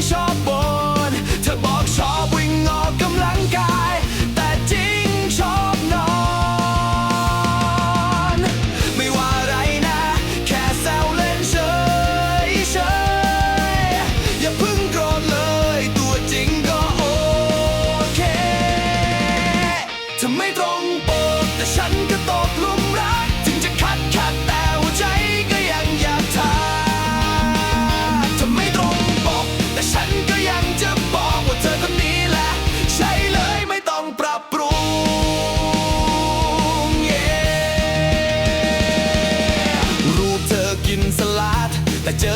Deixa o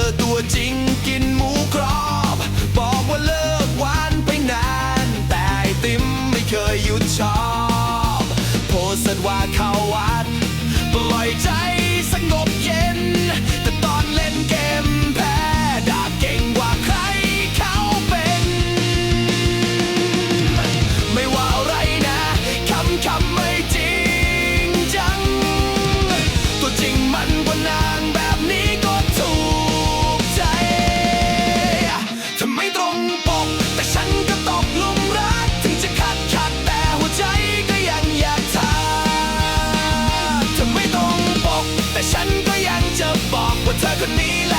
อตัวจริงกินหมูกรอบ บอกว่าเลิกหวานไปนาน แต่ติมไม่เคยหยุดชอบ โพสต์ว่าเขาวัด ปล่อยใจ ก็ยังจะบอกว่าเธอคนนี้